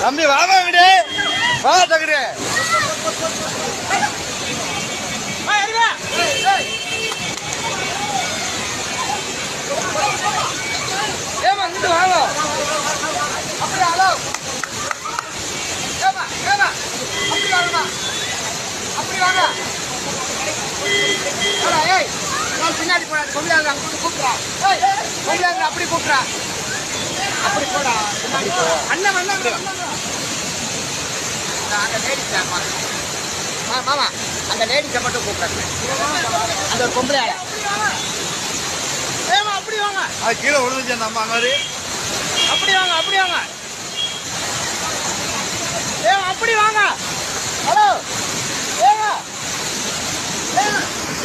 தம்பி வாங்க விடு வா தகுடு ஏமா இங்கிட்டு வாங்க. அப்படி ஹலோ. ஏமா ஏமா அப்படி வாங்கம்மா. அப்படி வாங்க. ஏய் நான் பின்னாடி போடா பொம்பளையாங்க அங்க கொண்டு கூப்பிட்றா. ஏய் பொம்பளையாங்க அப்படி கூப்பிட்றா. அப்படி போடா அண்ணன் வந்தாங்க. அந்த லேடிஸ் மாமா மாமா அந்த லேடிஸை மட்டும் கூப்பிட்றாங்க அந்த ஒரு பொம்பளை ஆளை. ஏமா அப்படி வாங்க. அது கீழே விழுந்துச்சு அந்த அம்மா மாதிரி அப்படி வாங்க அப்படி வாங்க. ஏங்க அப்படி வாங்க.